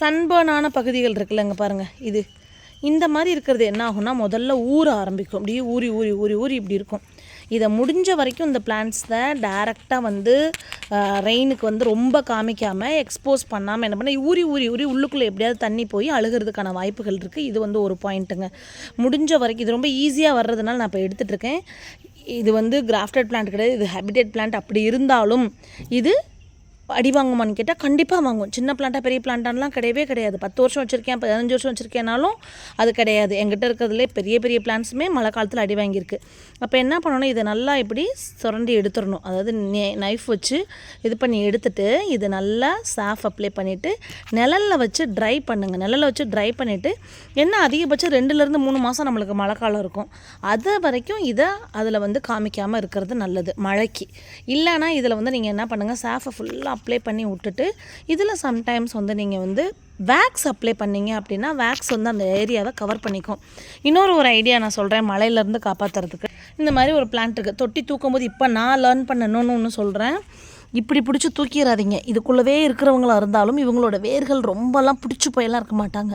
சன்பர்னான பகுதிகள் இருக்குல்லங்க பாருங்கள் இது. இந்த மாதிரி இருக்கிறது என்ன ஆகும்னா முதல்ல ஊற ஆரம்பிக்கும். அப்படியே ஊறி ஊறி ஊறி ஊறி இப்படி இருக்கும். இதை முடிஞ்ச வரைக்கும் இந்த பிளான்ட்ஸை டைரெக்டாக வந்து ரெயினுக்கு வந்து ரொம்ப காமிக்காமல் எக்ஸ்போஸ் பண்ணாமல் என்ன பண்ண ஊறி ஊறி ஊறி உள்ளுக்குள்ளே எப்படியாவது தண்ணி போய் அழுகிறதுக்கான வாய்ப்புகள் இருக்குது இது வந்து ஒரு பாயிண்ட்டுங்க முடிஞ்ச வரைக்கும் இது ரொம்ப ஈஸியாக வர்றதுனால நான் இப்போ எடுத்துகிட்டு இருக்கேன். இது வந்து கிராஃப்டட் பிளான்ட் கிடையாது இது ஹேபிடேட் பிளான்ட் அப்படி இருந்தாலும் இது அடி வாங்குமான்னு கேட்டால் கண்டிப்பாக வாங்கும் சின்ன பிளான்ட்டாக பெரிய பிளான்ட்டான்லாம் கிடையவே கிடையாது. பத்து வருஷம் வச்சுருக்கேன் பதினஞ்சு வருஷம் வச்சுருக்கேனாலும் அது கிடையாது. எங்கிட்ட இருக்கிறதுலே பெரிய பெரிய பிளான்ஸுமே மழை காலத்தில் அடி வாங்கியிருக்கு. அப்போ என்ன பண்ணணும்? இதை நல்லா இப்படி சுரண்டி எடுத்துடணும். அதாவது நைஃப் வச்சு இது பண்ணி எடுத்துட்டு இது நல்லா சாஃப் அப்ளை பண்ணிவிட்டு நிழலில் வச்சு ட்ரை பண்ணுங்கள் நிழலில் வச்சு ட்ரை பண்ணிவிட்டு என்ன அதிகபட்சம் ரெண்டுலேருந்து மூணு மாதம் நம்மளுக்கு மழை காலம் இருக்கும். அது வரைக்கும் இதை அதில் வந்து காமிக்காமல் இருக்கிறது நல்லது மழைக்கு. இல்லைன்னா இதில் வந்து நீங்கள் என்ன பண்ணுங்கள் சாஃபை ஃபுல்லாக அப்ளை பண்ணி விட்டுட்டு இதில் சம்டைம்ஸ் வந்து நீங்கள் வந்து வேக்ஸ் அப்ளை பண்ணீங்க அப்படின்னா வேக்ஸ் வந்து அந்த ஏரியாவை கவர் பண்ணிக்கும். இன்னொரு ஒரு ஐடியா நான் சொல்கிறேன் மழையிலேருந்து காப்பாற்றுறதுக்கு இந்த மாதிரி ஒரு பிளான்ட் இருக்குது தொட்டி தூக்கும்போது இப்போ நான் லேர்ன் பண்ணணும்னு ஒன்று சொல்கிறேன் இப்படி பிடிச்சி தூக்கிடாதீங்க இதுக்குள்ளவே இருக்கிறவங்களா இருந்தாலும் இவங்களோட வேர்கள் ரொம்பலாம் பிடிச்சி போயெல்லாம் இருக்க மாட்டாங்க.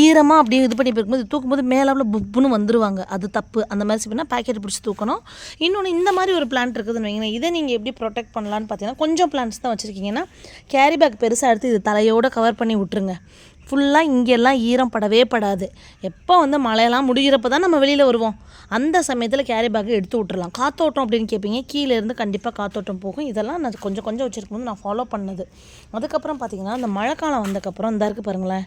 ஈரமாக அப்படியே இது பண்ணி போயிருக்கும்போது தூக்கும்போது மேலாவில் புப்புன்னு வந்துடுவாங்க அது தப்பு. அந்த மாதிரி பண்ணால் பேக்கெட் பிடிச்சி தூக்கணும். இன்னொன்று இந்த மாதிரி ஒரு பிளான்ட் இருக்குதுன்னு வைங்களேன் இதை நீங்கள் எப்படி ப்ரொடெக்ட் பண்ணலான்னு பார்த்தீங்கன்னா கொஞ்சம் பிளான்ட்ஸ் தான் வச்சுருக்கீங்கன்னா கேரி பேக் பெருசாக எடுத்து இது தலையோடு கவர் பண்ணி விட்டுருங்க. ஃபுல்லாக இங்கெல்லாம் ஈரம் படவே படாது. எப்போ வந்து மழையெல்லாம் முடிகிறப்ப தான் நம்ம வெளியில் வருவோம். அந்த சமயத்தில் கேரி பேக்கை எடுத்து விட்டுறலாம். காத்தோட்டம் அப்படின்னு கேட்பீங்க கீழேருந்து கண்டிப்பாக காத்தோட்டம் போகும். இதெல்லாம் நான் கொஞ்சம் கொஞ்சம் வச்சுருக்கும்போது நான் ஃபாலோ பண்ணது. அதுக்கப்புறம் பார்த்தீங்கன்னா அந்த மழைக்காலம் வந்ததுக்கப்புறம் இந்த இருக்குது பாருங்களேன்.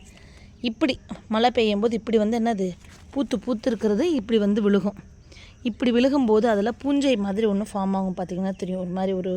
இப்படி மழை பெய்யும் போது இப்படி வந்து என்னது? பூத்து பூத்து இருக்கிறது. இப்படி வந்து விழுகும். இப்படி விழுகும்போது அதில் பூஞ்சை மாதிரி ஒன்று ஃபார்ம் ஆகும். பார்த்திங்கன்னா தெரியும். ஒரு மாதிரி ஒரு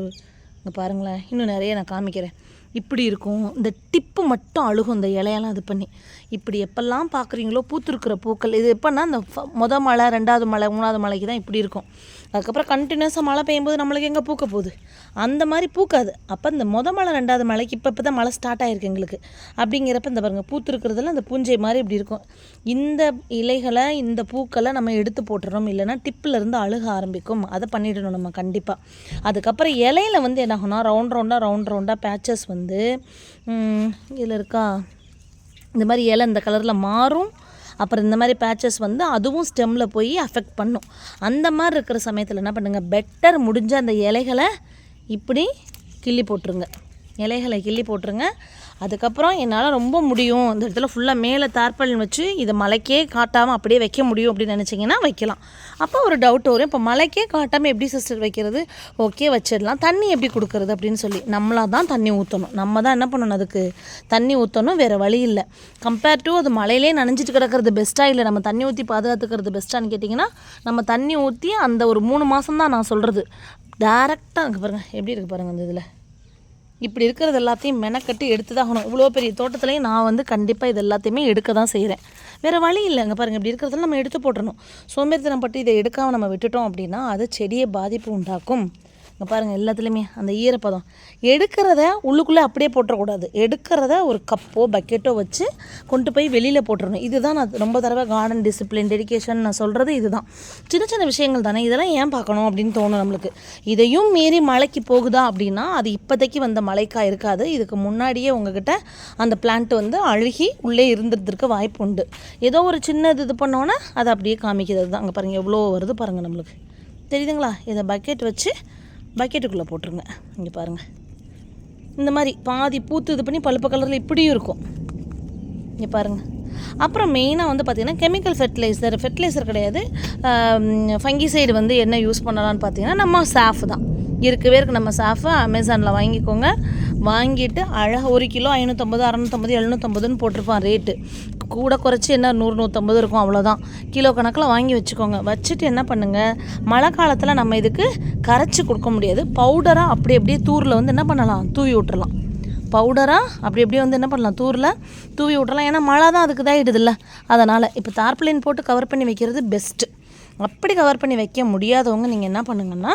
இங்கே பாருங்களேன். இன்னும் நிறைய நான் காமிக்கிறேன். இப்படி இருக்கும். இந்த டிப்பு மட்டும் அழுகும். இந்த இலையெல்லாம் இது பண்ணி. இப்படி எப்பெல்லாம் பார்க்குறீங்களோ பூத்துருக்கிற பூக்கள் இது எப்போன்னா இந்த ஃப- மொத மழை ரெண்டாவது மழை மூணாவது மழைக்கு தான் இப்படி இருக்கும். அதுக்கப்புறம் கண்டினியூஸாக மழை பெய்யும்போது நம்மளுக்கு எங்கே பூக்க போகுது? அந்த மாதிரி பூக்காது. அப்போ இந்த மொத மழை ரெண்டாவது மழைக்கு இப்போ இப்போ தான் மழை ஸ்டார்ட் ஆகிருக்கு எங்களுக்கு. அப்படிங்கிறப்ப இந்த பாருங்கள் பூத்துருக்கிறதுல அந்த பூஞ்சை மாதிரி இப்படி இருக்கும். இந்த இலைகளை இந்த பூக்களை நம்ம எடுத்து போட்டுறோம். இல்லைன்னா டிப்பில் இருந்து அழுக ஆரம்பிக்கும். அதை பண்ணிடணும் நம்ம கண்டிப்பாக அதுக்கப்புறம் இலையில வந்து என்ன ஆகும்னா ரவுண்ட் ரவுண்டாக ரவுண்ட் ரவுண்டாக பேச்சஸ் வந்து இதில் இருக்கா? இந்த மாதிரி இலை இந்த கலரில் மாறும். அப்புறம் இந்த மாதிரி பேச்சஸ் வந்து அதுவும் ஸ்டெம்மில் போய் அஃபெக்ட் பண்ணும். அந்த மாதிரி இருக்கிற சமயத்தில் என்ன பண்ணுங்கள் பெட்டர் முடிஞ்ச அந்த இலைகளை இப்படி கிள்ளி போட்டுருங்க. இலைகளை கிள்ளி போட்டுருங்க. அதுக்கப்புறம் என்னால் ரொம்ப முடியும். அந்த இடத்துல ஃபுல்லாக மேலே தார்பாலின் வச்சு இதை மலைக்கே காட்டாமல் அப்படியே வைக்க முடியும் அப்படின்னு நினச்சிங்கன்னா வைக்கலாம். அப்போ ஒரு டவுட் வரும். இப்போ மலைக்கே காட்டாமல் எப்படி சிஸ்டர் வைக்கிறது? ஓகே வச்சிடலாம். தண்ணி எப்படி கொடுக்கறது அப்படின்னு சொல்லி. நம்மளாக தான் தண்ணி ஊற்றணும் நம்ம தான் என்ன பண்ணணும் அதுக்கு? தண்ணி ஊற்றணும் வேறு வழி இல்லை. கம்பேர் டு அது மலையிலே நனைஞ்சிட்டு கிடக்கிறது பெஸ்ட்டாக இல்லை? நம்ம தண்ணி ஊற்றி பாதுகாத்துக்கிறது பெஸ்ட்டான்னு கேட்டிங்கன்னா நம்ம தண்ணி ஊற்றி அந்த ஒரு மூணு மாதம் தான் நான் சொல்கிறது டேரெக்டாக இருக்குது பாருங்கள் எப்படி இருக்குது பாருங்கள் அந்த இதில்? இப்படி இருக்கிறது எல்லாத்தையும் மெனக்கட்டு எடுத்து தான் ஆகணும். இவ்வளோ பெரிய தோட்டத்துலேயும் நான் வந்து கண்டிப்பாக இது எல்லாத்தையுமே எடுக்க தான் செய்கிறேன் வேறு வழி இல்லை. அங்கே பாருங்கள் இப்படி இருக்கிறதுல நம்ம எடுத்து போட்டுடணும் சோம்பேறித்தனம் பட்டு இதை எடுக்காமல் நம்ம விட்டுட்டோம் அப்படின்னா அது செடியை பாதிப்பு உண்டாக்கும். இங்கே பாருங்கள் எல்லாத்துலேயுமே அந்த ஈரப்பதம். எடுக்கிறத உள்ளுக்குள்ளே அப்படியே போட்டுறக்கூடாது. எடுக்கிறத ஒரு கப்போ பக்கெட்டோ வச்சு கொண்டு போய் வெளியில் போட்டுறணும். இதுதான் நான் ரொம்ப தடவை கார்டன் டிசிப்ளின் டெடிக்கேஷன் நான் சொல்கிறது இதுதான். சின்ன சின்ன விஷயங்கள் தானே இதெல்லாம் ஏன் பார்க்கணும் அப்படின்னு தோணும் நம்மளுக்கு. இதையும் மீறி மழைக்கு போகுதா அப்படின்னா அது இப்போதைக்கு வந்த மழைக்கா இருக்காது. இதுக்கு முன்னாடியே உங்ககிட்ட அந்த பிளான்ட் வந்து அழுகி உள்ளே இருந்துருக்க வாய்ப்பு உண்டு. ஏதோ ஒரு சின்ன இது இது பண்ணோன்னே அதை அப்படியே காமிக்கிறது தான். அங்கே பாருங்கள் எவ்வளோ வருது பாருங்கள் நம்மளுக்கு. தெரியுதுங்களா? இதை பக்கெட் வச்சு பக்கெட்டுக்குள்ளே போட்டுருங்க. இங்கே பாருங்கள் இந்த மாதிரி பாதி பூத்து இது பண்ணி பழுப்பு கலரில் இப்படியும் இருக்கும். இங்கே பாருங்கள் அப்புறம் மெயினாக வந்து பார்த்திங்கன்னா கெமிக்கல் ஃபெர்டிலைசர் ஃபெர்டிலைசர் கிடையாது. ஃபங்கிசைடு வந்து என்ன யூஸ் பண்ணலான்னு பார்த்தீங்கன்னா நம்ம சாஃப் தான். இருக்கவே இருக்குது நம்ம சாஃபை அமேசானில் வாங்கிக்கோங்க. வாங்கிட்டு அழகாக ஒரு கிலோ ஐநூற்றம்பது அறநூற்றம்பது எழுநூற்றம்பதுன்னு போட்டிருப்பான் ரேட்டு. கூட குறைச்சி என்ன நூறு நூற்றம்பது இருக்கும் அவ்வளோதான் கிலோ கணக்கில் வாங்கி வச்சுக்கோங்க. வச்சுட்டு என்ன பண்ணுங்கள் மழை காலத்தில் நம்ம இதுக்கு கரைச்சி கொடுக்க முடியாது. பவுடராக அப்படி அப்படியே தூரில் வந்து என்ன பண்ணலாம்? தூவி விட்டுறலாம். பவுடராக அப்படி அப்படியே வந்து என்ன பண்ணலாம்? தூரில் தூவி விட்றலாம் ஏன்னா மழை தான் அதுக்கு தான் இடுதில்ல அதனால் இப்போ தார்ப்ளின் போட்டு கவர் பண்ணி வைக்கிறது பெஸ்ட்டு அப்படி கவர் பண்ணி வைக்க முடியாதவங்க நீங்கள் என்ன பண்ணுங்கன்னா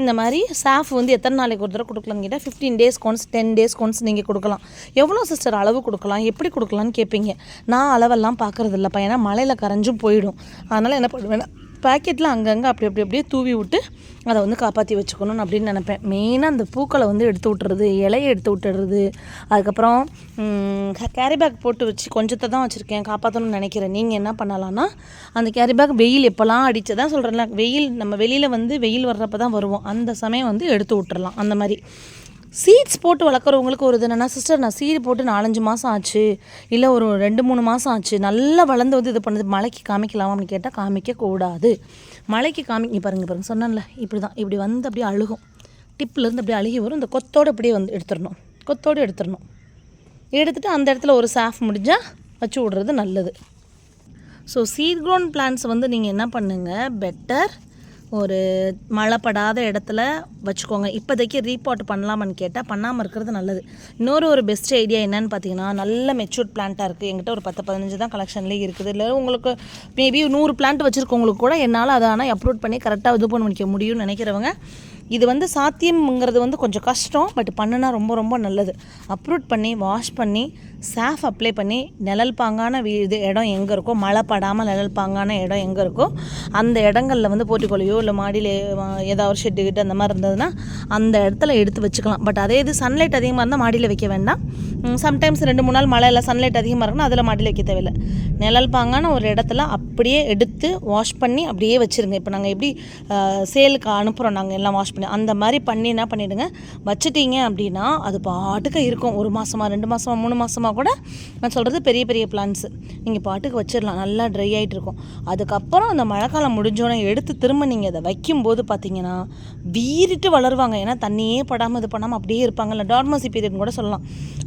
இந்த மாதிரி ஸ்டாஃப் வந்து எத்தனை நாளைக்கு ஒரு தடவை கொடுக்கலான்னு கேட்டால் ஃபிஃப்டீன் டேஸ் கொன்ஸ் டென் டேஸ் கொன்ஸ் நீங்கள் கொடுக்கலாம். எவ்வளோ சிஸ்டர் அளவு கொடுக்கலாம்? எப்படி கொடுக்கலான்னு கேட்பீங்க நான் அளவெல்லாம் பார்க்குறதில்லப்பா. ஏன்னா மழையில் கரைஞ்சும் போயிடும். அதனால் என்ன பண்ணுவேன்னா பாக்கெட்டில் அங்கங்கே அப்படி அப்படி அப்படியே தூவி விட்டு அதை வந்து காப்பாற்றி வச்சுக்கணும்னு அப்படின்னு நினப்பேன். மெயினாக அந்த பூக்களை வந்து எடுத்து விட்டுறது இலையை எடுத்து விட்டுறது அதுக்கப்புறம் கேரி பேக் போட்டு வச்சு கொஞ்சத்தை தான் வச்சுருக்கேன் காப்பாற்றணும்னு நினைக்கிறேன். நீங்கள் என்ன பண்ணலான்னா அந்த கேரி பேக் வெயில் எப்போல்லாம் அடித்து தான் சொல்கிறேன்ல வெயில் நம்ம வெளியில் வந்து வெயில் வர்றப்ப தான் வருவோம். அந்த சமயம் வந்து எடுத்து விட்டுறலாம். அந்த மாதிரி. சீட்ஸ் போட்டு வளர்க்குறவங்களுக்கு ஒரு இது என்னென்னா சிஸ்டர் நான் சீடு போட்டு நாலஞ்சு மாதம் ஆச்சு. இல்லை ஒரு ரெண்டு மூணு மாதம் ஆச்சு. நல்லா வளர்ந்து வந்து இது பண்ணுது. மலைக்கு காமிக்கலாமா அப்படின்னு கேட்டால் காமிக்கக்கூடாது மலைக்கு காமிக்க பாருங்கள் பாருங்கள் சொன்னேன்ல இப்படி தான் இப்படி வந்து அப்படியே அழுகும். டிப்லேருந்து அப்படியே அழுகி வரும். இந்த கொத்தோடு அப்படியே வந்து எடுத்துடணும். கொத்தோடு எடுத்துடணும். எடுத்துகிட்டு அந்த இடத்துல ஒரு சாஃப் முடிஞ்சால் வச்சு விட்றது நல்லது. ஸோ சீட் க்ரோன் பிளான்ஸ் வந்து நீங்கள் என்ன பண்ணுங்கள் பெட்டர் ஒரு மழைப்படாத இடத்துல வச்சுக்கோங்க. இப்போதைக்கு ரீபாட் பண்ணலாமான்னு கேட்டால் பண்ணாமல் இருக்கிறது நல்லது. இன்னொரு ஒரு பெஸ்ட் ஐடியா என்னன்னு பார்த்தீங்கன்னா நல்ல மெச்சூர்ட் பிளான்ட்டாக இருக்குது எங்கிட்ட ஒரு பத்து பதினஞ்சு தான் கலெக்ஷன்லேயே இருக்குது. இல்லை உங்களுக்கு மேபி நூறு பிளான்ட் வச்சுருக்கவங்களுக்கு கூட என்னால் அதை ஆனால் அப்லோட் பண்ணி கரெக்டாக இது பண்ண முடிக்க முடியும்னு நினைக்கிறவங்க இது வந்து சாத்தியம்ங்கிறது வந்து கொஞ்சம் கஷ்டம் பட் பண்ணுனா ரொம்ப ரொம்ப நல்லது. அப்ரூட் பண்ணி வாஷ் பண்ணி சாஃப் அப்ளை பண்ணி நிழல் பாங்கான வீ இது இடம் எங்கே இருக்கோ மழை படாமல் நிழல் பாங்கான இடம் எங்கே இருக்கோ அந்த இடங்களில் வந்து போட்டிக்கொள்ளையோ இல்லை மாடியில் ஏதாவது ஒரு ஷெட்டு கிட்ட அந்த மாதிரி இருந்ததுன்னா அந்த இடத்துல எடுத்து வச்சுக்கலாம். பட் அதே இது சன்லைட் அதிகமாக இருந்தால் மாடியில் வைக்க வேண்டாம். சம்டைம்ஸ் ரெண்டு மூணு நாள் மழை இல்லை சன்லைட் அதிகமாக இருக்குன்னா அதில் மாடியில் வைக்க தேவையில்லை. நிழல் பாங்கான ஒரு இடத்துல அப்படியே எடுத்து வாஷ் பண்ணி அப்படியே வச்சுருங்க. இப்போ நாங்கள் எப்படி சேலுக்கு அனுப்புகிறோம் நாங்கள் எல்லாம் வாஷ் பண்ணி. அந்த மாதிரி பண்ணி என்ன பண்ணிவிடுங்க வச்சுட்டீங்க அப்படின்னா அது பாட்டுக்கு இருக்கும். ஒரு மாதமாக ரெண்டு மாதமாக மூணு மாதமாக கூட நான் சொல்கிறது பெரிய பெரிய பிளான்ஸு நீங்கள் பாட்டுக்கு வச்சிடலாம். நல்லா ட்ரை ஆகிட்டு இருக்கும். அதுக்கப்புறம் அந்த மழைக்காலம் முடிஞ்சோடனே எடுத்து திரும்ப நீங்கள் அதை வைக்கும்போது பார்த்தீங்கன்னா வீறிட்டு வளருவாங்க. ஏன்னா தண்ணியே படாமல் இது பண்ணாமல் அப்படியே இருப்பாங்கல்ல. டார்மசி பீரியட்னு கூட சொல்லலாம்.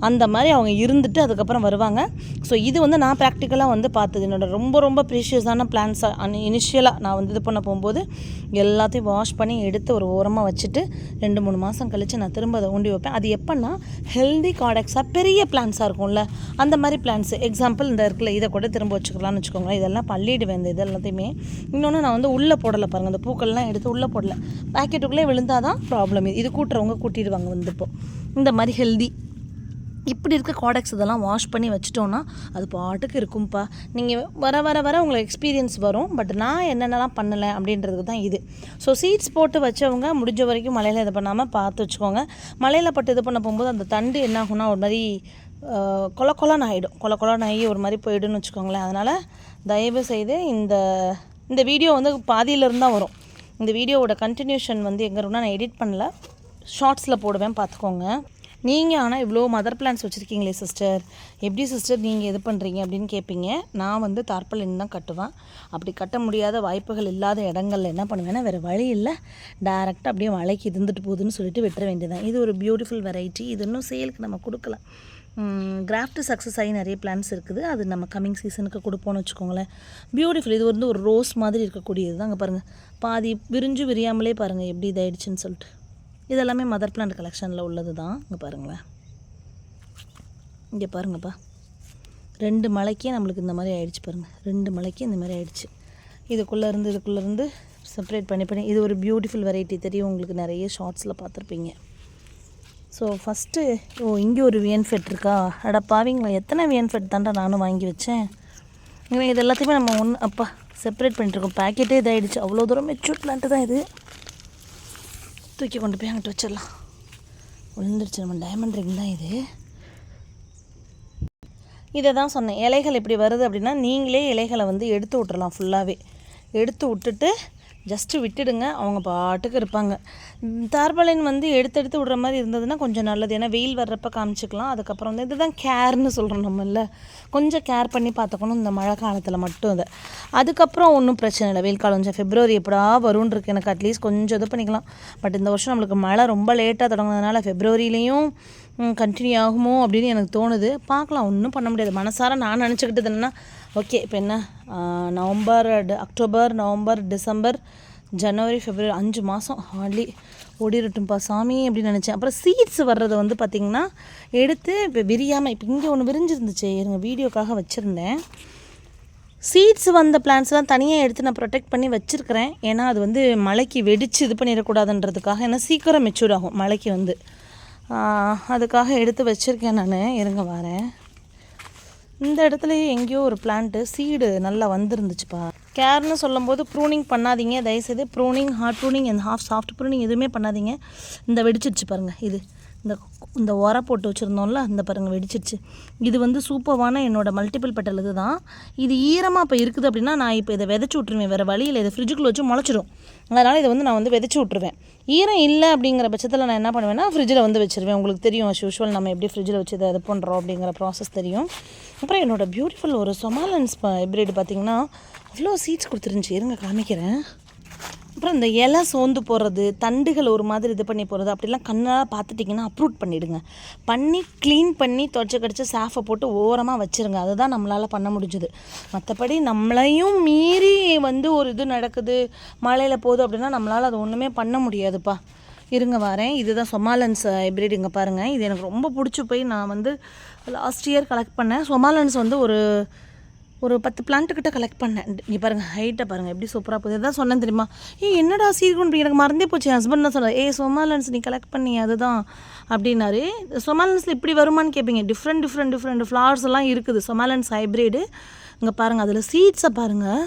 அந்த மாதிரி அவங்க இருந்துட்டு அதுக்கப்புறம் வருவாங்க. ஸோ இது வந்து நான் ப்ராக்டிக்கலாக வந்து பார்த்தது. என்னோட ரொம்ப ரொம்ப ப்ரீஷியஸான பிளான்ஸாக இனிஷியலாக நான் வந்து இது பண்ண போகும்போது எல்லாத்தையும் வாஷ் பண்ணி எடுத்து ஒரு ஓரமாக வச்சுட்டு ரெண்டு மூணு மாதம் கழித்து நான் திரும்ப அதை ஊண்டி வைப்பேன். அது எப்போன்னா ஹெல்தி காடக்ஸாக பெரிய பிளான்ஸாக இருக்கும்ல அந்த மாதிரி பிளான்ஸ் எக்ஸாம்பிள் இந்த இருக்குல்ல இதை கூட திரும்ப வச்சுக்கலாம்னு வச்சுக்கோங்களேன். இதெல்லாம் பள்ளிடுவேன் இந்த இது எல்லாத்தையுமே. இன்னொன்று நான் வந்து உள்ளே போடலை பாருங்கள் அந்த பூக்கள்லாம் எடுத்து உள்ளே போடல. பேக்கெட்டுக்குள்ளே விழுந்தால் தான் ப்ராப்ளம் இது இது கூட்டுறவங்க கூட்டிடுவாங்க வந்து இப்போ இந்த மாதிரி ஹெல்தி இப்படி இருக்க காடக்ஸ் இதெல்லாம் வாஷ் பண்ணி வச்சிட்டோன்னா அது பாட்டுக்கு இருக்கும்ப்பா நீங்கள் வர வர வர உங்களுக்கு எக்ஸ்பீரியன்ஸ் வரும். பட் நான் என்னென்னலாம் பண்ணலை அப்படின்றதுக்கு தான் இது. ஸோ சீட்ஸ் போட்டு வச்சவங்க முடிஞ்ச வரைக்கும் மலையில் இது பண்ணாமல் பார்த்து வச்சுக்கோங்க. மலையில் பட்டு இது பண்ண போகும்போது அந்த தண்டு என்ன ஆகும்னா ஒரு மாதிரி கொல கொலன்னு ஆகிடும் கொல கொலன்னு ஆகி ஒரு மாதிரி போயிடும்னு வச்சுக்கோங்களேன். அதனால் தயவு செய்து இந்த இந்த வீடியோ வந்து பாதியிலேருந்து தான் வரும். இந்த வீடியோவோட கண்டினியூஷன் வந்து எங்கே இருக்குன்னா நான் எடிட் பண்ணல. ஷார்ட்ஸில் போடுவேன் பார்த்துக்கோங்க. நீங்கள் ஆனால் இவ்வளோ மதர் பிளான்ஸ் வச்சுருக்கீங்களே சிஸ்டர் எப்படி சிஸ்டர் நீங்கள் இது பண்ணுறீங்க அப்படின்னு கேட்பீங்க நான் வந்து தார்பாலின் தான் கட்டுவேன். அப்படி கட்ட முடியாத வாய்ப்புகள் இல்லாத இடங்கள்ல என்ன பண்ணுவேன்னா வேறு வழி இல்லை. டேரெக்டாக அப்படியே மழைக்கு இருந்துட்டு போகுதுன்னு சொல்லிட்டு விட்டுற வேண்டியதான் இது ஒரு பியூட்டிஃபுல் வெரைட்டி இது இன்னும் சேலுக்கு நம்ம கொடுக்கல கிராஃப்ட் சக்ஸஸ் ஆகி நிறைய பிளான்ஸ் இருக்குது. அது நம்ம கம்மிங் சீசனுக்கு கொடுப்போம்னு வச்சுக்கோங்களேன். பியூட்டிஃபுல் இது வந்து ஒரு ரோஸ் மாதிரி இருக்கக்கூடியது தான் அங்கே பாருங்கள் பாதி விரிஞ்சு விரியாமலே பாருங்கள் எப்படி இதாயிடுச்சுன்னு சொல்லிட்டு. இதெல்லாமே மதர் பிளான்ட் கலெக்ஷனில் உள்ளது தான் இங்கே பாருங்களேன். இங்கே பாருங்கப்பா. ரெண்டு மலைக்கே நம்மளுக்கு இந்த மாதிரி ஆயிடுச்சு பாருங்கள் ரெண்டு மலைக்கே இந்த மாதிரி ஆயிடுச்சு. இதுக்குள்ளே இருந்து இதுக்குள்ளே இருந்து செப்பரேட் பண்ணி பண்ணி இது ஒரு பியூட்டிஃபுல் வெரைட்டி தெரியும் உங்களுக்கு நிறைய ஷார்ட்ஸில் பார்த்துருப்பீங்க. ஸோ ஃபஸ்ட்டு ஓ இங்கே ஒரு வியன்ஃபெட் இருக்கா? அட பாவிங்களா எத்தனை வியன்ஃபெட் தாண்டா நானும் வாங்கி வச்சேன். இது எல்லாத்தையுமே நம்ம ஒன்று அப்பா செப்பரேட் பண்ணிட்டுருக்கோம் பேக்கெட்டே இதாகிடுச்சு அவ்வளோ தூரம் மெச்சூர் பிளான்ட்டு தான் இது. தூக்கி கொண்டு போய் அங்கிட்டு வச்சிடலாம். விழுந்துருச்சு நம்ம டைமண்ட் ரிங் தான் இது. இதை தான் சொன்னேன். இலைகள் இப்படி வருது அப்படின்னா நீங்களே இலைகளை வந்து எடுத்து விட்டுறலாம் ஃபுல்லாகவே எடுத்து விட்டுட்டு ஜஸ்ட்டு விட்டுடுங்க அவங்க பாட்டுக்கு இருப்பாங்க. தார்பாலின் வந்து எடுத்து எடுத்து விடுற மாதிரி இருந்ததுன்னா கொஞ்சம் நல்லது. ஏன்னா வெயில் வர்றப்ப காமிச்சிக்கலாம். அதுக்கப்புறம் வந்து இதுதான் கேர்னு சொல்கிறோம் நம்மல்ல கொஞ்சம் கேர் பண்ணி பார்த்துக்கணும் இந்த மழை காலத்தில் மட்டும் அதை அதுக்கப்புறம் ஒன்றும் பிரச்சனை இல்லை. வெயில் காலம் கொஞ்சம் ஃபெப்ரவரி எப்படா வரும்னு இருக்கு. எனக்கு அட்லீஸ்ட் கொஞ்சம் இது பண்ணிக்கலாம். பட் இந்த வருஷம் நம்மளுக்கு மழை ரொம்ப லேட்டாக தொடங்குனதுனால ஃபெப்ரவரியிலையும் கண்டினியூ ஆகுமோ அப்படின்னு எனக்கு தோணுது. பார்க்கலாம் ஒன்றும் பண்ண முடியாது. மனசார நான் நினச்சிக்கிட்டது என்னென்னா ஓகே இப்போ என்ன? நவம்பர் ட- October November December January February அஞ்சு மாதம் ஹார்ட்லி ஓடிரட்டும்ப்பா சாமி அப்படின்னு நினச்சேன். அப்புறம் சீட்ஸ் வர்றதை வந்து பார்த்திங்கன்னா எடுத்து இப்போ விரியாமல் இப்போ இங்கே ஒன்று விரிஞ்சிருந்துச்சு. இருங்க வீடியோக்காக வச்சுருந்தேன். சீட்ஸ் வந்த பிளான்ஸ்லாம் தனியாக எடுத்து நான் ப்ரொடெக்ட் பண்ணி வச்சுருக்கிறேன். ஏன்னா அது வந்து மழைக்கு வெடித்து இது பண்ணிடக்கூடாதுன்றதுக்காக ஏன்னா சீக்கிரம் மெச்சூர் ஆகும் மழைக்கு வந்து. அதுக்காக எடுத்து வச்சுருக்கேன் நான். இருங்க வரேன். இந்த இடத்துலையே எங்கேயோ ஒரு பிளான்ட்டு சீடு நல்லா வந்திருந்துச்சுப்பா. கேர்னு சொல்லும்போது ப்ரூனிங் பண்ணாதீங்க. தயவுசெய்து ப்ரூனிங் ஹார்ட் ப்ரூனிங் அந்த ஹாஃப் சாஃப்ட் ப்ரூனிங் எதுவுமே பண்ணாதீங்க. இந்த வெடிச்சிருச்சு பாருங்கள் இது. இந்த இந்த உர போட்டு வச்சுருந்தோம்ல இந்த பாருங்கள் வெடிச்சிருச்சு. இது வந்து சூப்பர்வான என்னோட மல்டிபிள் பெட்டல் இது தான். இது ஈரமாக இப்போ இருக்குது அப்படின்னா நான் இப்போ இதை விதைச்சி விட்ருவேன் வேறு வழியில் இதை ஃப்ரிட்ஜுக்குள்ளே வச்சு முளைச்சிரும். அதனால் இதை வந்து நான் வந்து விதைச்சி விட்ருவேன் ஈரம் இல்லை அப்படிங்கிற பட்சத்தில் நான் என்ன பண்ணுவேன்னா ஃப்ரிட்ஜில் வந்து வச்சுருவேன். உங்களுக்கு தெரியும் அஸ் யூஷுவல் நம்ம எப்படி ஃப்ரிட்ஜில் வச்சு இதை இது பண்ணுறோம் அப்படிங்கிற ப்ராசஸ் தெரியும். அப்புறம் என்னோடய பியூட்டிஃபுல் ஒரு சொமாலன்ஸ் ஹைப்ரிட் பார்த்திங்கன்னா அவ்வளோ சீட்ஸ் கொடுத்துருந்துச்சி. இருங்க காமிக்கிறேன். அப்புறம் இந்த இலை சோர்ந்து போடுறது தண்டுகள் ஒரு மாதிரி இது பண்ணி போகிறது அப்படிலாம் கண்ணால் பார்த்துட்டிங்கன்னா அப்ரூட் பண்ணிவிடுங்க பண்ணி க்ளீன் பண்ணி தொடச்சி கடிச்சு சாஃபை போட்டு ஓரமாக வச்சுருங்க. அதுதான் நம்மளால் பண்ண முடிஞ்சுது. மற்றபடி நம்மளையும் மீறி வந்து ஒரு இது நடக்குது மழையில் போகுது அப்படின்னா நம்மளால் அது ஒன்றுமே பண்ண முடியாதுப்பா. இருங்க வரேன். இதுதான் சொமாலன்ஸ் ஹைப்ரிட் இங்கே பாருங்கள் இது எனக்கு ரொம்ப பிடிச்சி போய் நான் வந்து லாஸ்ட் இயர் கலெக்ட் பண்ணேன். சொமாலன்ஸ் வந்து ஒரு ஒரு பத்து பிளான்ட்டுக்கிட்ட கலெக்ட் பண்ணேன். நீ பாருங்கள் ஹைட்டை பாருங்கள் எப்படி சூப்பராக போகுது. இதான் சொன்னேன் தெரியுமா? ஏ என்னடா சீர் எனக்கு மறந்தே போச்சு. என் ஹஸ்பண்ட் தான் சொன்னார் ஏ சொமாலன்ஸ் நீ கலெக்ட் பண்ணி அதுதான். அப்படின்னாரு. சொமாலன்ஸில் இப்படி வருமான்னு கேட்பீங்க டிஃப்ரெண்ட் டிஃப்ரெண்ட் டிஃப்ரெண்ட் ஃப்ளவர்ஸ் எல்லாம் இருக்குது. சொமாலன்ஸ் ஹைப்ரிடு இங்கே பாருங்கள் அதில் சீட்ஸை பாருங்கள்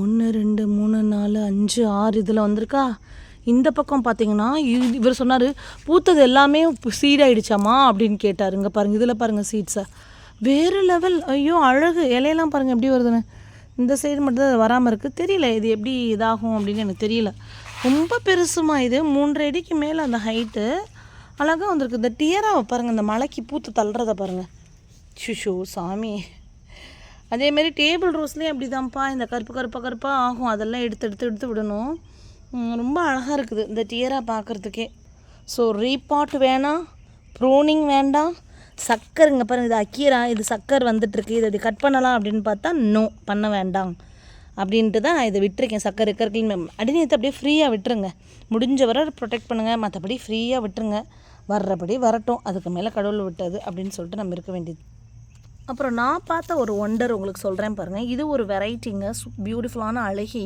ஒன்று ரெண்டு மூணு நாலு அஞ்சு ஆறு இதில் வந்திருக்கா. இந்த பக்கம் பார்த்தீங்கன்னா இவர் சொன்னார் பூத்தது எல்லாமே சீடாயிடுச்சாமா அப்படின்னு கேட்டார். இங்கே பாருங்கள் இதில் பாருங்கள் சீட்ஸை வேறு லெவல் ஐயோ அழகு. இலையெல்லாம் பாருங்கள் எப்படி வருதுன்னு. இந்த சைடு மட்டும் தான் வராமல் இருக்குது தெரியல இது எப்படி இதாகும் அப்படின்னு எனக்கு தெரியல. ரொம்ப பெருசுமா இது. மூன்றரை அடிக்கு மேலே அந்த ஹைட்டு அழகாக வந்திருக்கு. இந்த டியராவை பாருங்கள் இந்த மலைக்கு பூத்து தள்ளுறத பாருங்கள் ஷுஷோ சாமி. அதேமாரி டேபிள் ரோஸ்லேயும் அப்படி தான்ப்பா இந்த கருப்பு கருப்பாக கருப்பாக ஆகும். அதெல்லாம் எடுத்து எடுத்து எடுத்து விடணும். ரொம்ப அழகாக இருக்குது இந்த டியராக பார்க்குறதுக்கே ஸோ ரீபாட் வேணாம். ப்ரோனிங் வேண்டாம். சக்கருங்க இங்கே பாருங்க இது அக்கீரா இது சக்கர் வந்துட்டுருக்கு. இதை கட் பண்ணலாம் அப்படின்னு பார்த்தா நோ பண்ண வேண்டாம். அப்படின்ட்டு தான் நான் இதை விட்டுருக்கேன் சக்கர் இருக்கறதுக்கு அடிநீத்தை அப்படியே ஃப்ரீயாக விட்டுருங்க. முடிஞ்ச வரை ப்ரொடெக்ட் பண்ணுங்கள் மற்றபடி ஃப்ரீயாக விட்டுருங்க. வர்றபடி வரட்டும். அதுக்கு மேலே கடவுள் விட்டது அப்படின்னு சொல்லிட்டு நம்ம இருக்க வேண்டியது. அப்புறம் நான் பார்த்த ஒரு ஒண்டர் உங்களுக்கு சொல்கிறேன் பாருங்கள் இது ஒரு வெரைட்டிங்க பியூட்டிஃபுல்லான அழகி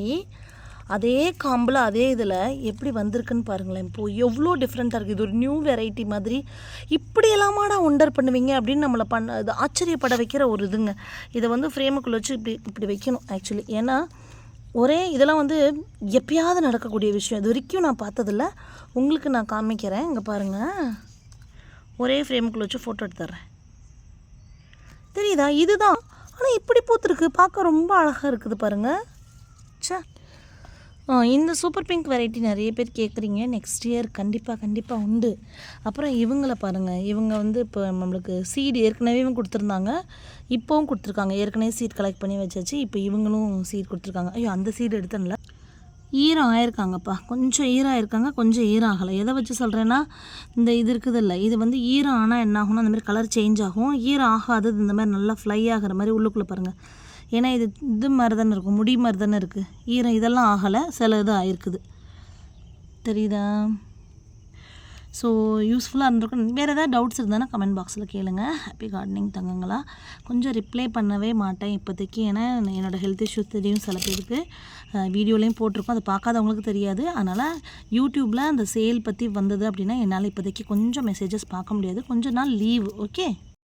அதே காம்பில் அதே இதில் எப்படி வந்திருக்குன்னு பாருங்களேன். இப்போது எவ்வளோ டிஃப்ரெண்ட்டாக இருக்குது இது ஒரு நியூ வெரைட்டி மாதிரி. இப்படி எல்லாமாடா ஒண்டர் பண்ணுவீங்க அப்படின்னு நம்மளை பண்ண இது ஆச்சரியப்பட வைக்கிற ஒரு இதுங்க. இதை வந்து ஃப்ரேமுக்குள்ளே வச்சு இப்படி இப்படி வைக்கணும் ஆக்சுவலி ஏன்னா ஒரே இதெல்லாம் வந்து எப்பயாவது நடக்கக்கூடிய விஷயம். இது வரைக்கும் நான் பார்த்ததில்ல. உங்களுக்கு நான் காமிக்கிறேன். இங்கே பாருங்கள் ஒரே ஃப்ரேமுக்குள்ளே வச்சு ஃபோட்டோ எடுத்துட்றேன் தெரியுதா? இதுதான். ஆனால் இப்படி பூத்துருக்கு. பார்க்க ரொம்ப அழகாக இருக்குது பாருங்கள் ச்சே. இந்த சூப்பர் பிங்க் வெரைட்டி நிறைய பேர் கேட்குறீங்க நெக்ஸ்ட் இயர் கண்டிப்பாக கண்டிப்பாக உண்டு. அப்புறம் இவங்களை பாருங்கள் இவங்க வந்து இப்போ நம்மளுக்கு சீடு ஏற்கனவே கொடுத்துருந்தாங்க. இப்போவும் கொடுத்துருக்காங்க. ஏற்கனவே சீட் கலெக்ட் பண்ணி வச்சாச்சு. இப்போ இவங்களும் சீட் கொடுத்துருக்காங்க. ஐயோ அந்த சீடு எடுத்தேன்ல. ஈரம் ஆயிருக்காங்கப்பா. கொஞ்சம் ஈரம் ஆயிருக்காங்க. கொஞ்சம் ஈரம் ஆகலை. எதை வச்சு சொல்கிறேன்னா இந்த இது இருக்குது இல்லை இது வந்து ஈரம் ஆனால் என்ன ஆகும்னா அந்த மாதிரி கலர் சேஞ்ச் ஆகும். ஈரம் ஆகாதது இந்த மாதிரி நல்லா ஃப்ளை ஆகிற மாதிரி உள்ளுக்குள்ளே பாருங்கள் ஏன்னா இது இது மாதிரி தானே இருக்கும் முடி மாதிரி தானே இருக்குது ஈரம் இதெல்லாம் ஆகலை சில இது ஆயிருக்குது. தெரியுதா? ஸோ யூஸ்ஃபுல்லாக இருந்திருக்கும். வேறு ஏதாவது டவுட்ஸ் இருந்தாலும் கமெண்ட் பாக்ஸில் கேளுங்க. ஹாப்பி கார்டனிங் தங்கங்களா. கொஞ்சம் ரிப்ளை பண்ணவே மாட்டேன் இப்போதைக்கு. ஏன்னா என்னோடய ஹெல்த் இஷ்யூ தெரியும் சில பேருக்கு. வீடியோலையும் போட்டிருக்கோம். அதை பார்க்காதவங்களுக்கு தெரியாது. அதனால் யூடியூப்பில் அந்த சேல் பற்றி வந்தது அப்படின்னா என்னால் இப்போதைக்கு கொஞ்சம் மெசேஜஸ் பார்க்க முடியாது. கொஞ்சம் நாள் லீவ் ஓகே